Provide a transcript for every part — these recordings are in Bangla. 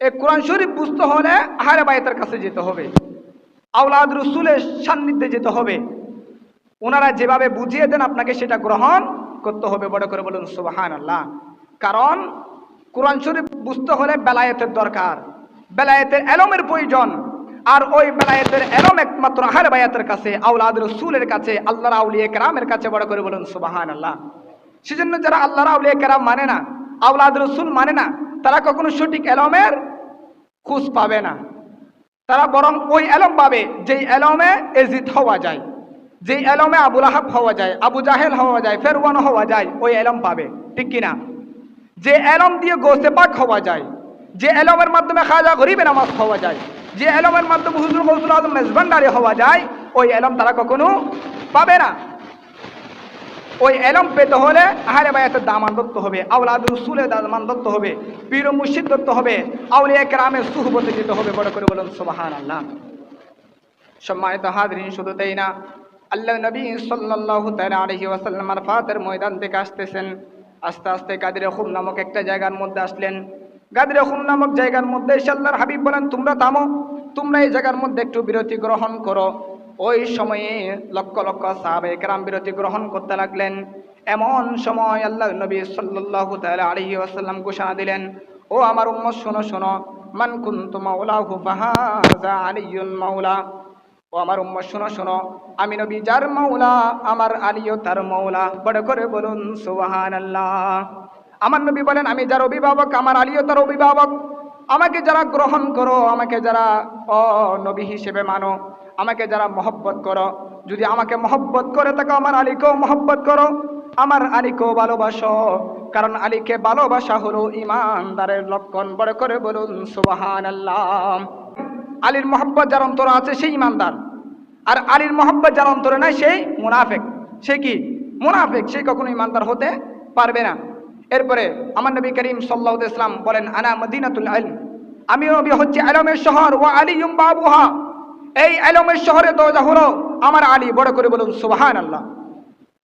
এই কোরআন শরীফ বুঝতে হলে আহারে বায়তের কাছে যেতে হবে। আউলাদ রসুলের সান্নিধ্যে যেতে হবে। ওনারা যেভাবে বুঝিয়ে দেন আপনাকে সেটা গ্রহণ করতে হবে, বড় করে বলুন সুবাহান আল্লাহ কারণ কোরআন শরীফ বুঝতে হলে বেলায়েতের দরকার। বেলায়েতের এলমের প্রয়োজন। আর ওই বেলায়েতের এলম একমাত্র আহার বায়াতের কাছে আউলাদ রসুলের কাছে, আল্লাহর আউলিয়ে কেরামের কাছে, বড় করে বলুন সুবাহান আল্লাহ সেজন্য যারা আল্লাহর আউলিয়ে কেরাম মানে না আউলাদ রসুল মানে না, তারা কখনো সঠিক এলমের খুঁজ পাবে না। তারা বরং ওই এলম পাবে, যেই এলমে এজিদ হওয়া যায়, যেই এলমে আবুল আহাব হওয়া যায়, আবু জাহেল হওয়া যায়, ফেরওয়ান হওয়া যায়, ওই এলম পাবে, ঠিক কিনা যে এলম দিয়ে গোসে পাক হওয়া যায়, যে এলমের মাধ্যমে খাজা গরিবে নামাজ হওয়া যায়, যে এলমের মাধ্যমে হুজুর গৌসুল আজম মেজবান্ডারি হওয়া যায়, ওই এলম তারা কখনো পাবে না। ওই এলম পেতে হলে আহারে বায়াতের দামান ধরতে হবে আউলাদ রসুলের দামান ধরতে হবে, পীর মুর্শিদ ধরতে হবে, আউলিয়া কেরামের সুহবতে যেতে হবে, বড় করে বলুন সুবাহান আল্লাহ সম্মানিত হাজরিন, শুধু তাই না, আল্লাহ নবী সাল্লাহ আলহি ওয়াসাল্লাম আরফাতের ময়দান থেকে আসতেছেন, আস্তে আস্তে কাদির খুম নামক একটা জায়গার মধ্যে আসলেন। গাদির খুম নামক জায়গার মধ্যে এসে আল্লাহর হাবিব বলেন, তোমরা থামো, তোমরা এই জায়গার মধ্যে একটু বিরতি গ্রহণ করো। ওই সময়ে লক্ষ লক্ষ সাহাবে কেরাম বিরতি গ্রহণ করতে লাগলেন। এমন সময় আল্লাহ নবী সাল্লাহ আলহি ওয়াসাল্লাম ঘোষণা দিলেন, ও আমার উম্মত, শোনো শোনো। মান কুন্তু মাওলাহু ফাহাজা আলিয়ুল মাওলা। ও আমার উম্মত, শোনো শোনো। আমি নবী, যার মৌলা আমার আলিও তার মৌলা বড় করে বলুন সুবাহান আমার নবী বলেন, আমি যার অভিভাবক, আমার আলিও তার অভিভাবক। আমাকে যারা গ্রহণ করো, আমাকে যারা অ নবী হিসেবে মানো। আমাকে যারা মহব্বত করো, যদি আমাকে মহব্বত করে থাকো, আমার আলীকেও মহব্বত করো, আমার আলীকেও ভালোবাসো। কারণ আলীকে ভালোবাসা হলো ইমানদারের লক্ষণ। বড় করে বলুন সুবাহান আল্লাহ আলীর মহব্বত যার অন্তর আছে, সেই ইমানদার। আর আলীর মহব্বত যার অন্তরে নাই সেই মুনাফেক। সে কি? মুনাফেক। সে কখনো ইমানদার হতে পারবে না। এরপরে আমার নবী করিম সাল্লাহ ইসলাম বলেন, আনা মদিনাতুল আলম। আমি নবী হচ্ছে আলমের শহর। ও আলী বাবুহা। এই আলমের শহরে দরজা হলো আমার আলী, বড় করে বলুন সুবাহান আল্লাহ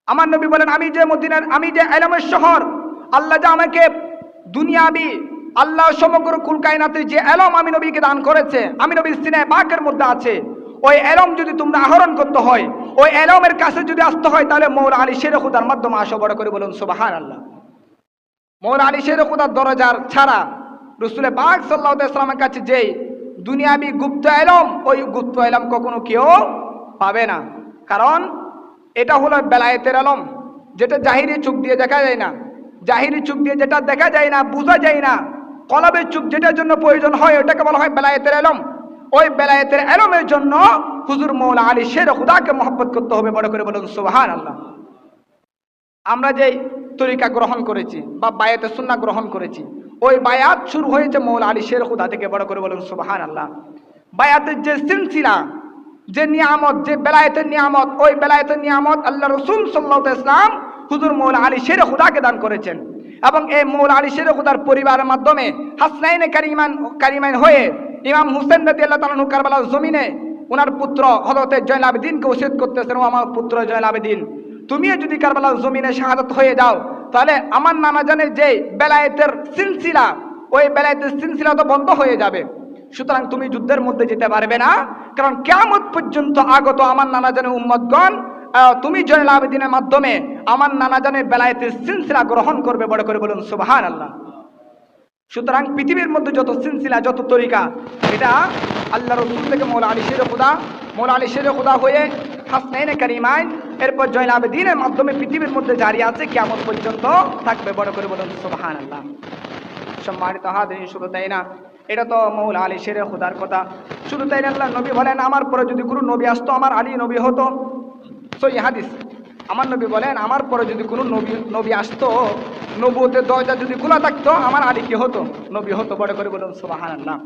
আমার নবী বলেন, আমি যে মদিনার, আমি যে আলমের শহর, আল্লাহ যা আমাকে দুনিয়াবি, আল্লাহ সমগ্র কুল কায়নাতে যে এলম আমি নবীকে দান করেছে, আমি নবীর সিনায় বাকের মধ্যে আছে, ওই এলম যদি তোমরা আহরণ করতে হয়, ওই এলমের কাছে যদি আসতে হয়, তাহলে মৌর আলী শের খুদার মাধ্যমে আসো, বড় করে বলুন সুবাহান আল্লাহ মৌর আলী শের খুদার দরজার ছাড়া রসুলে বাঘ সাল্লাহ ইসলামের কাছে যেই দুনিয়াবি গুপ্ত এলম ওই গুপ্ত এলম কখনো কেউ পাবে না। কারণ এটা হলো বেলায়েতের আলম, যেটা জাহিরি চোখ দিয়ে দেখা যায় না। জাহিরি চোখ দিয়ে যেটা দেখা যায় না, বোঝা যায় না। কলবের চোখ যেটার জন্য প্রয়োজন হয়, ওটাকে বলা হয় বেলায়েতের আলম। ওই বেলায়েতের আলমের জন্য হুজুর মৌলা আলী শের খুদাকে মহব্বত করতে হবে বড় করে বলুন সুবাহান আল্লাহ আমরা যেই তরিকা গ্রহণ করেছি বা বায়াতে সুন্না গ্রহণ করেছি ওই বায়াত শুরু হয়েছে মৌলা আলী শের খুদা থেকে, বড় করে বলুন সুবাহান আল্লাহ বায়াতের যে সিলসিলা, যে নিয়ামত, যে বেলায়েতের নিয়ামত, ওই বেলায়েতের নিয়ামত আল্লাহ রসুল সাল্লাহ ইসলাম হুজুর মৌলা আলী শের খুদাকে দান করেছেন। এবং এই মৌলা আলী শের খুদার পরিবারের মাধ্যমে হাসনাইনে কারিমান, কারিমাইন হয়ে ইমাম হুসেন রাজি আল্লাহ তালু কারবালার জমিনে ওনার পুত্র হজরতের জয়ল আবেদিনকে উচিত করতেছেন, ও আমার পুত্র জয়ল তুমিও যদি কারবালার জমিনে শাহাদত হয়ে যাও তাহলে আমার নানা জানের যে বেলায়েতের সিলসিলা ওই বেলায়েতের সিলসিলা তো বন্ধ হয়ে যাবে। সুতরাং তুমি যুদ্ধের মধ্যে যেতে পারবে না। কারণ কেমন পর্যন্ত আগত আমার নানা জানের উম্মতগণ আহ, তুমি জয়ল আবেদিনের মাধ্যমে আমার নানা জানের বেলায়েতের সিলসিলা গ্রহণ করবে বড় করে বলুন সুবাহান আল্লাহ সুতরাং পৃথিবীর মধ্যে যত সিলসিলা যত তরিকা এটা আল্লাহ রসুল থেকে মৌলা আলী শের খুদা মৌলা আলী শের খুদা হয়ে হাসনাইনে কারিমাইন এরপর জয়ল আবেদিনের মাধ্যমে পৃথিবীর মধ্যে জারি আছে কেমন পর্যন্ত থাকবে। বড় করে বলুন সুবাহান আল্লাহ সম্মানিত হাদিন শুধু তাই না, এটা তো মৌল আলী শেরে খুদার কথা। শুধু তাই না, আল্লাহ নবী বলেন, আমার পরে যদি কোনো নবী আসতো, আমার আলী নবী হতো। সই হাদিস। আমার নবী বলেন, আমার পরে যদি কোনো নবী নবী আসতো নবুতের দরজা যদি খোলা থাকতো, আমার আলী কি হতো? নবী হতো, বড় করে বলুন সুবাহান আল্লাহ